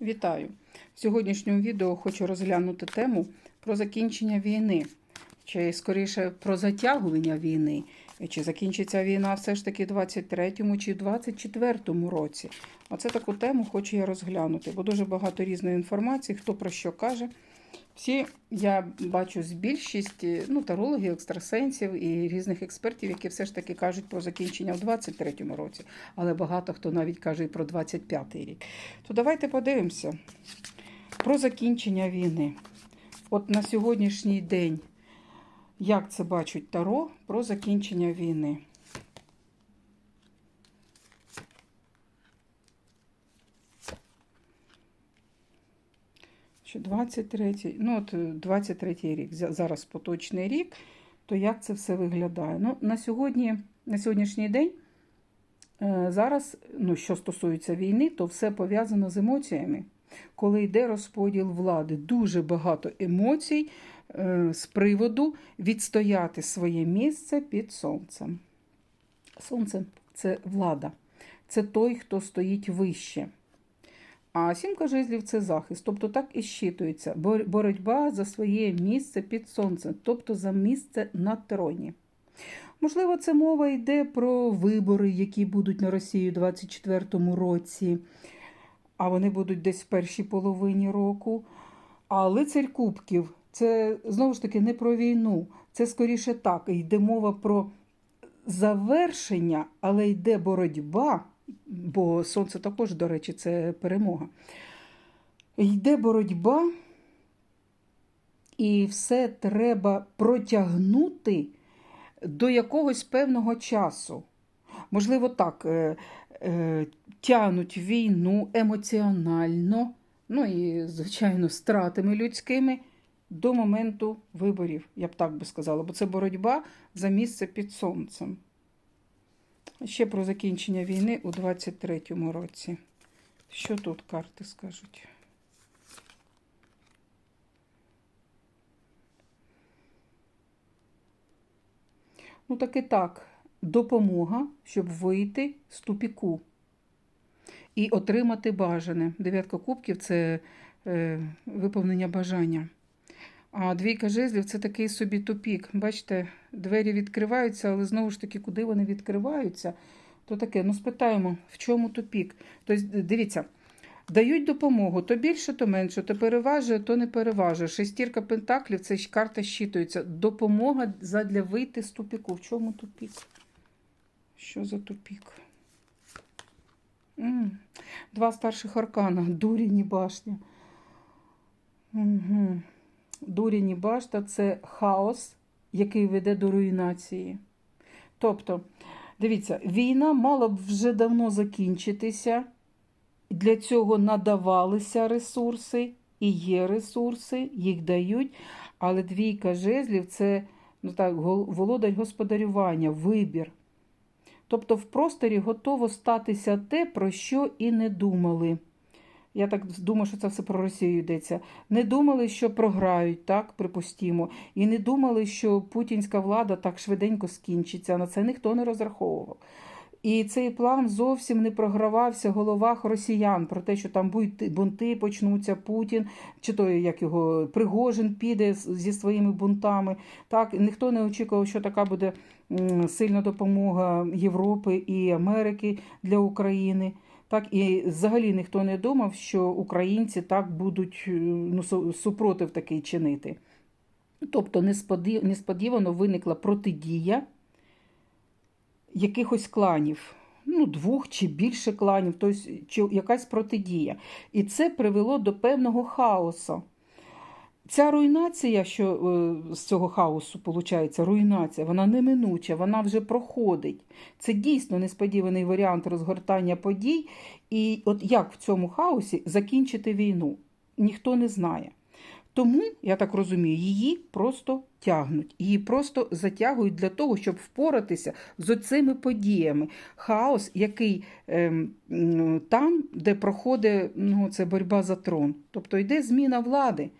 Вітаю! В сьогоднішньому відео хочу розглянути тему про закінчення війни, чи скоріше про затягування війни, чи закінчиться війна все ж таки в 23-му чи 24-му році. Оце таку тему хочу я розглянути, бо дуже багато різної інформації, хто про що каже. Всі я бачу з більшість ну, тарологів, екстрасенсів і різних експертів, які все ж таки кажуть про закінчення в 23-му році, але багато хто навіть каже і про 25-й рік. То давайте подивимося про закінчення війни. От на сьогоднішній день, як це бачить Таро про закінчення війни. Що 23, ну от 23 рік, зараз поточний рік, то як це все виглядає? Ну, на сьогодні, на сьогоднішній день, е, зараз, ну, що стосується війни, то все пов'язано з емоціями. Коли йде розподіл влади, дуже багато емоцій е, з приводу відстояти своє місце під сонцем. Сонце це влада, це той, хто стоїть вище. А сімка жезлів це захист, тобто так і щитується боротьба за своє місце під сонцем, тобто за місце на троні. Можливо, це мова йде про вибори, які будуть на Росії у 24-му році, а вони будуть десь в першій половині року. А лицарь Кубків це знову ж таки не про війну, це скоріше так. Йде мова про завершення, але йде боротьба бо сонце також, до речі, це перемога. Йде боротьба, і все треба протягнути до якогось певного часу. Можливо, так, е, е, тянуть війну емоціонально, ну і, звичайно, стратами людськими до моменту виборів, я б так би сказала, бо це боротьба за місце під сонцем. Ще про закінчення війни у 23-му році. Що тут карти скажуть? Ну, так і так, допомога, щоб вийти з тупіку і отримати бажане. Дев'ятка кубків це е, виповнення бажання. А двійка жезлів це такий собі тупік. Бачите, двері відкриваються, але знову ж таки, куди вони відкриваються, то таке. Ну, спитаємо, в чому тупік. Тобто, дивіться, дають допомогу, то більше, то менше, то переважує, то не переважує. Шестірка пентаклів це карта щитується. Допомога задля вийти з тупіку. В чому тупік? Що за тупік? М -м. Два старших аркана, дуріні башня. Угу. Дуріні башта це хаос, який веде до руйнації. Тобто, дивіться, війна мала б вже давно закінчитися. Для цього надавалися ресурси, і є ресурси, їх дають. Але двійка жезлів це ну так, володар господарювання, вибір. Тобто, в просторі готово статися те, про що і не думали. Я так думаю, що це все про Росію йдеться. Не думали, що програють, так, припустімо. І не думали, що путінська влада так швиденько скінчиться. На це ніхто не розраховував. І цей план зовсім не програвався в головах росіян про те, що там бунти почнуться, Путін, чи то як його Пригожин піде зі своїми бунтами. Так, Ніхто не очікував, що така буде сильна допомога Європи і Америки для України. Так і взагалі ніхто не думав, що українці так будуть е, ну, супротив такий чинити. Тобто несподівано виникла протидія якихось кланів, ну, двох чи більше кланів, тобто якась протидія. І це привело до певного хаосу. Ця руйнація, що е, з цього хаосу виходить, руйнація, вона неминуча, вона вже проходить. Це дійсно несподіваний варіант розгортання подій. І от як в цьому хаосі закінчити війну, ніхто не знає. Тому, я так розумію, її просто тягнуть, її просто затягують для того, щоб впоратися з цими подіями. Хаос, який е, там, де проходить ну, це боротьба за трон. Тобто йде зміна влади.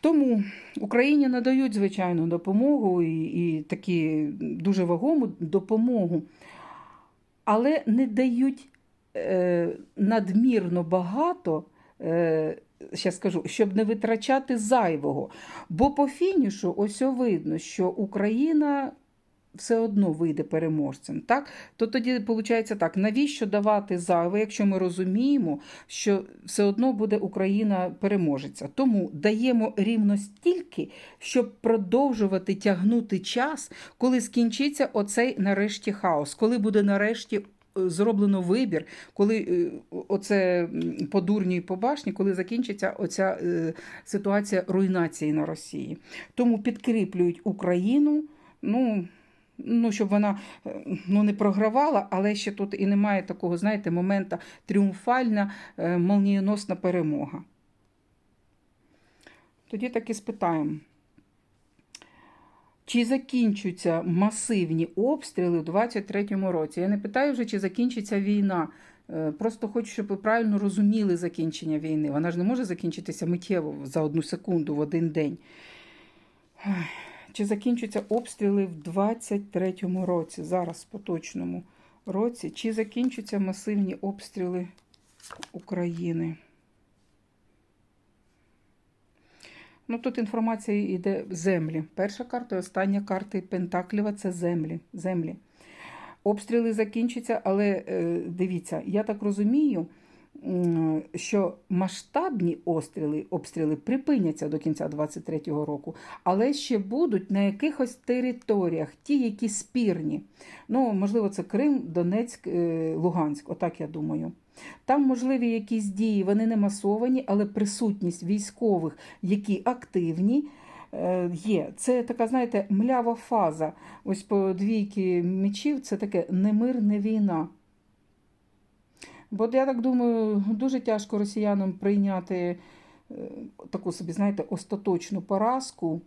Тому Україні надають звичайну допомогу і, і такі дуже вагому допомогу, але не дають е, надмірно багато. Е, Ще скажу, щоб не витрачати зайвого. Бо по фінішу ось видно, що Україна все одно вийде переможцем. Так? То тоді виходить так: навіщо давати зайве, якщо ми розуміємо, що все одно буде Україна переможеця. Тому даємо рівно стільки, щоб продовжувати тягнути час, коли скінчиться оцей нарешті хаос, коли буде нарешті. е, Зроблено вибір, коли е, оце по дурню і по башні, коли закінчиться оця е, ситуація руйнації на Росії. Тому підкріплюють Україну. Ну, ну, щоб вона е, ну, не програвала, але ще тут і немає такого, знаєте, момента тріумфальна, е, молнієносна перемога. Тоді так і спитаємо. Чи закінчуються масивні обстріли у 23-му році? Я не питаю вже, чи закінчиться війна. Е, Просто хочу, щоб ви правильно розуміли закінчення війни. Вона ж не може закінчитися миттєво за одну секунду в один день. Чи закінчаться обстріли в 23-му році, зараз в поточному році? Чи закінчаться масивні обстріли України? Ну, тут інформація йде землі. Перша карта і остання карта Пентакліва це землі. землі. Обстріли закінчаться, але е, дивіться, я так розумію, що масштабні обстріли, обстріли припиняться до кінця 23-го року, але ще будуть на якихось територіях, ті, які спірні. Ну, можливо, це Крим, Донецьк, е, Луганськ, отак я думаю. Там можливі якісь дії, вони не масовані, але присутність військових, які активні, е, є. Це така, знаєте, млява фаза. Ось по двійки мечів це таке не мир, не війна. Бо я так думаю, дуже тяжко росіянам прийняти е, таку собі, знаєте, остаточну поразку,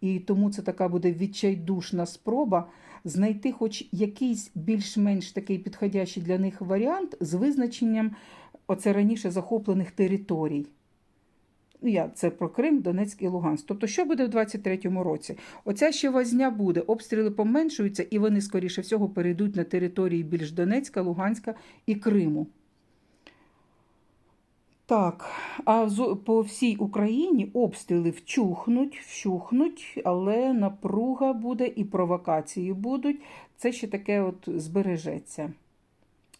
і тому це така буде відчайдушна спроба знайти хоч якийсь більш-менш такий підходящий для них варіант з визначенням оце раніше захоплених територій. Ну, Я це про Крим, Донецьк і Луганськ. Тобто, що буде в 23-му році? Оця ще возня буде, обстріли поменшуються, і вони, скоріше всього, перейдуть на території більш Донецька, Луганська і Криму. Так, а по всій Україні обстріли вчухнуть, вщухнуть, але напруга буде і провокації будуть. Це ще таке от збережеться.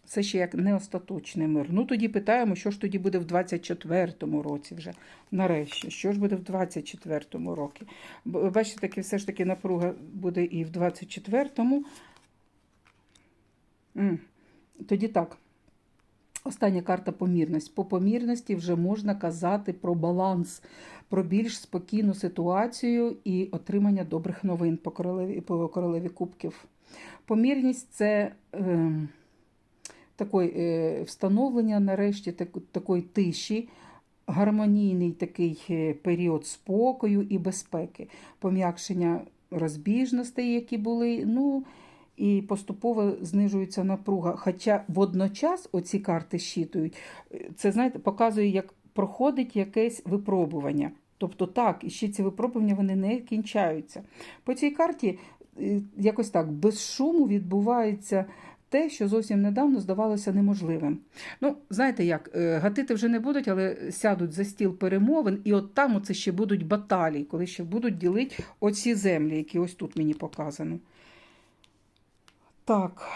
Це ще як не остаточний мир. Ну тоді питаємо, що ж тоді буде в 24-му році вже. Нарешті, що ж буде в 24-му році? Бачите, таки, все ж таки напруга буде і в 24-му. Тоді так. Остання карта помірність. По помірності вже можна казати про баланс, про більш спокійну ситуацію і отримання добрих новин по королеві, по королеві кубків. Помірність це е, такої, е, встановлення нарешті так, такої тиші, гармонійний такий е, період спокою і безпеки, пом'якшення розбіжностей, які були. ну, і поступово знижується напруга. Хоча водночас оці карти щитують, це знаєте, показує, як проходить якесь випробування. Тобто так, і ще ці випробування вони не кінчаються. По цій карті е, якось так без шуму відбувається те, що зовсім недавно здавалося неможливим. Ну, знаєте як, е, гатити вже не будуть, але сядуть за стіл перемовин, і от там оце ще будуть баталії, коли ще будуть ділити оці землі, які ось тут мені показано. Так,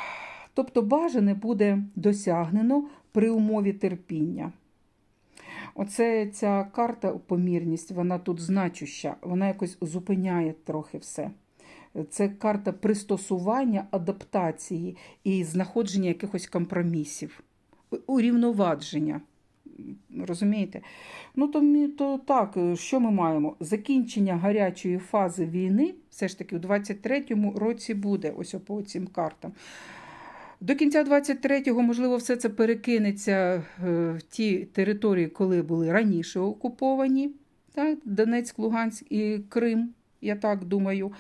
тобто бажане буде досягнено при умові терпіння. Оце ця карта помірність, вона тут значуща, вона якось зупиняє трохи все. Це карта пристосування, адаптації і знаходження якихось компромісів, урівновадження. Розумієте? Ну, то, то так, що ми маємо? Закінчення гарячої фази війни все ж таки у 23-му році буде, ось по цим картам. До кінця 23-го, можливо, все це перекинеться е, в ті території, коли були раніше окуповані, так? Донецьк, Луганськ і Крим, я так думаю.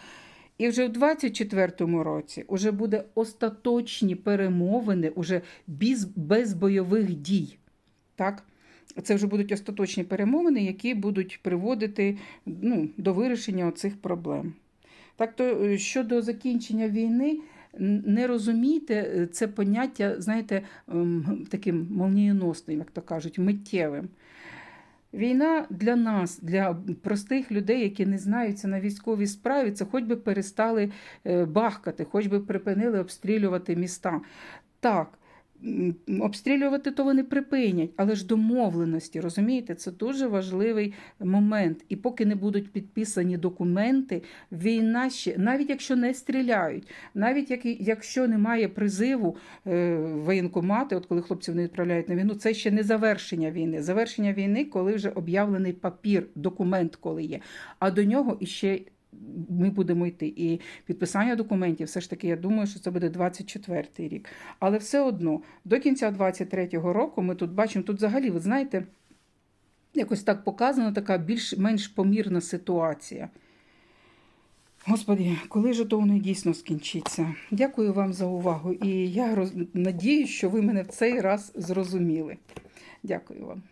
І вже в 24-му році вже буде остаточні перемовини уже без, без бойових дій. Так? Це вже будуть остаточні перемовини, які будуть приводити ну, до вирішення цих проблем. Так то е, щодо закінчення війни, не розумійте е, це поняття, знаєте, ем, таким молнієносним, як то кажуть, миттєвим. Війна для нас, для простих людей, які не знаються на військовій справі, це хоч би перестали е, бахкати, хоч би припинили обстрілювати міста. Так, обстрілювати то вони припинять, але ж домовленості, розумієте, це дуже важливий момент. І поки не будуть підписані документи, війна ще, навіть якщо не стріляють, навіть як, якщо немає призиву е, воєнкомати, от коли хлопців не відправляють на війну, це ще не завершення війни. Завершення війни, коли вже об'явлений папір, документ, коли є. А до нього іще ми будемо йти. І підписання документів, все ж таки, я думаю, що це буде 24-й рік. Але все одно до кінця 23-го року ми тут бачимо, тут взагалі, ви знаєте, якось так показана така більш-менш помірна ситуація. Господі, коли ж то воно дійсно скінчиться? Дякую вам за увагу. І я роз... надію, що ви мене в цей раз зрозуміли. Дякую вам.